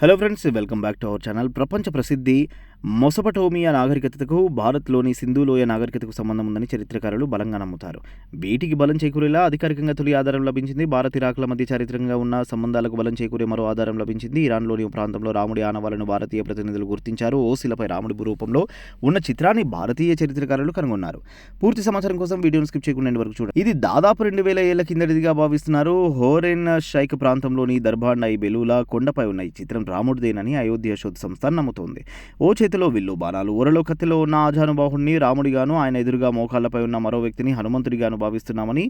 Hello friends welcome back to our channel ప్రపంచ ప్రసిద్ధి మొసపటోమియా నాగరికతకు భారత్లోని సింధులోయ నాగరికతకు సంబంధం ఉందని చరిత్రకారులు బలంగా నమ్ముతారు. వీటికి బలం చేకూరేలా అధికారికంగా తొలి ఆధారం లభించింది. భారత్ ఇరాక్ల మధ్య చారిత్రకంగా ఉన్న సంబంధాలకు బలం చేకూరే మరో ఆధారం లభించింది. ఇరాన్లోని ప్రాంతంలో రాముడి ఆనవాలను భారతీయ ప్రతినిధులు గుర్తించారు. ఓ శిలపై రాముడి రూపంలో ఉన్న చిత్రాన్ని భారతీయ చరిత్రకారులు కనుగొన్నారు. పూర్తి సమాచారం కోసం వీడియోను స్కిప్ చేయకుండా వరకు చూడండి. ఇది దాదాపు రెండు వేల ఏళ్ళ కిందటిదిగా భావిస్తున్నారు. హోరెన్ షైక్ ప్రాంతంలోని దర్బాండై బెలూలా కొండపై ఉన్న ఈ చిత్రం రాముడిదేనని అయోధ్య శోధ సంస్థ నమ్ముతోంది. ఓ చేతిలో విల్లు బాణాలు ఊరలో కత్తిలో ఉన్న ఆజానుబాహుణ్ణి రాముడిగాను ఆయన ఎదురుగా మోకాళ్ళపై ఉన్న మరో వ్యక్తిని హనుమంతుడిగాను భావిస్తున్నామని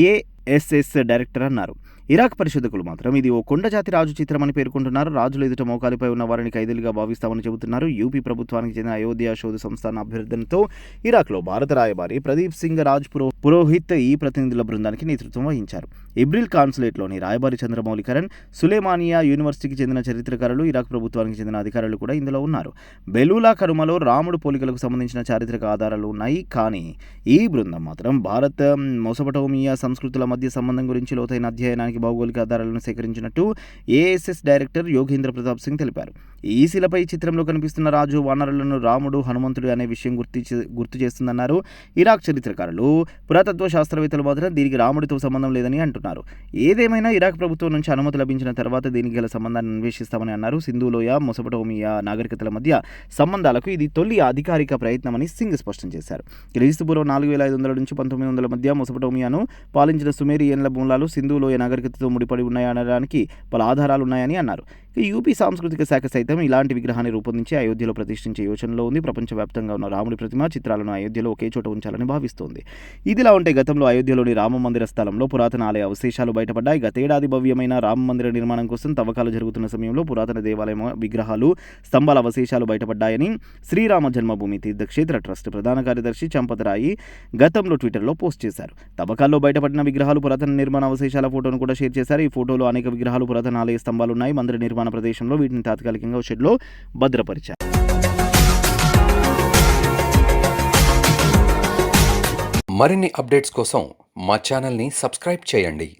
ఏ ఎస్ఎస్ డైరెక్టర్ అన్నారు. ఇరాక్ పరిశోధకులు మాత్రం ఇది ఓ కొండజాతి రాజు చిత్రమని పేర్కొంటున్నారు. రాజులు ఎదుట మోకాలిపై ఉన్న వారిని ఖైదీలుగా భావిస్తామని చెబుతున్నారు. యూపీ ప్రభుత్వానికి చెందిన అయోధ్య శోధ సంస్థాన అభ్యర్థనతో ఇరాక్లో భారత రాయబారి ప్రదీప్ సింగ్ రాజ్ పురో పురోహిత్ ఈ ప్రతినిధుల బృందానికి నేతృత్వం వహించారు. ఇబ్రిల్ కాన్సులేట్లోని రాయబారి చంద్రమౌళికరణ్ సులేమానియా యూనివర్సిటీకి చెందిన చరిత్రకారులు ఇరాక్ ప్రభుత్వానికి చెందిన అధికారులు కూడా ఇందులో ఉన్నారు. బెలూలా కరుమలో రాముడు పోలికలకు సంబంధించిన చారిత్రక ఆధారాలు ఉన్నాయి. కానీ ఈ బృందం మాత్రం భారత మొసపటోమియా సంస్కృతుల మధ్య సంబంధం గురించి లోతైన అధ్యయనానికి భౌగోళిక ఆధారాలను సేకరించినట్టు ఏఎస్ఎస్ డైరెక్టర్ యోగేంద్ర ప్రతాప్ సింగ్ తెలిపారు. ఈ శిలపై చిత్రంలో కనిపిస్తున్న రాజు వానరులను రాముడు హనుమంతుడు అనే విషయం గుర్తు గుర్తు చేస్తుందన్నారు. ఇరాక్ చరిత్రకారులు పురాతత్వ శాస్త్రవేత్తలు మాత్రం దీనికి రాముడితో సంబంధం లేదని అంటున్నారు. ఏదేమైనా ఇరాక్ ప్రభుత్వం నుంచి అనుమతి లభించిన తర్వాత దీనికి గల సంబంధాన్ని అన్వేషిస్తామని అన్నారు. సింధులోయ మొసపటోమియా నాగరికతల మధ్య సంబంధాలకు ఇది తొలి అధికారిక ప్రయత్నమని సింగ్ స్పష్టం చేశారు. క్రీస్తుపూర్వం నాలుగు వేల ఐదు వందల నుంచి పంతొమ్మిది వందల మధ్య మొసపటోమియాను పాలించిన సుమేరియన్ల మూలాలు సింధులోయ నాగరికతతో ముడిపడి ఉన్నాయనడానికి పలు ఆధారాలు ఉన్నాయని అన్నారు. యూపీ సాంస్కృతిక శాఖ సైతం ఇలాంటి విగ్రహాన్ని రూపొందించి అయోధ్యలో ప్రతిష్ఠించే యోచనలో ఉంది. ప్రపంచవ్యాప్తంగా ఉన్న రాముడి ప్రతిమ చిత్రాలను అయోధ్యలో ఒకే చోట ఉంచాలని భావిస్తోంది. ఇదిలా ఉంటే గతంలో అయోధ్యలోని రామ మందిర స్థలంలో పురాతన ఆలయ అవశేషాలు బయటపడ్డాయి. గతేడాది భవ్యమైన రామ మందిర నిర్మాణం కోసం తవ్వకాలు జరుగుతున్న సమయంలో పురాతన దేవాలయం విగ్రహాలు స్తంభాల అవశేషాలు బయటపడ్డాయని శ్రీరామ జన్మభూమి తీర్థక్షేత్ర ట్రస్ట్ ప్రధాన కార్యదర్శి చంపతరాయి గతంలో ట్విట్టర్లో పోస్ట్ చేశారు. తవ్వకాల్లో బయటపడిన విగ్రహాలు పురాతన నిర్మాణ అవశేషాల ఫోటోను కూడా షేర్ చేశారు. ఈ ఫోటోలో అనేక విగ్రహాలు పురాతన ఆలయ స్తంభాలు ఉన్నాయి. మందిర నిర్మాణ ప్రదేశంలో వీటిని తాత్కాలికంగా షెడ్లో భద్రపరిచారు. మరిన్ని అప్డేట్స్ కోసం మా ఛానల్ని సబ్స్క్రైబ్ చేయండి.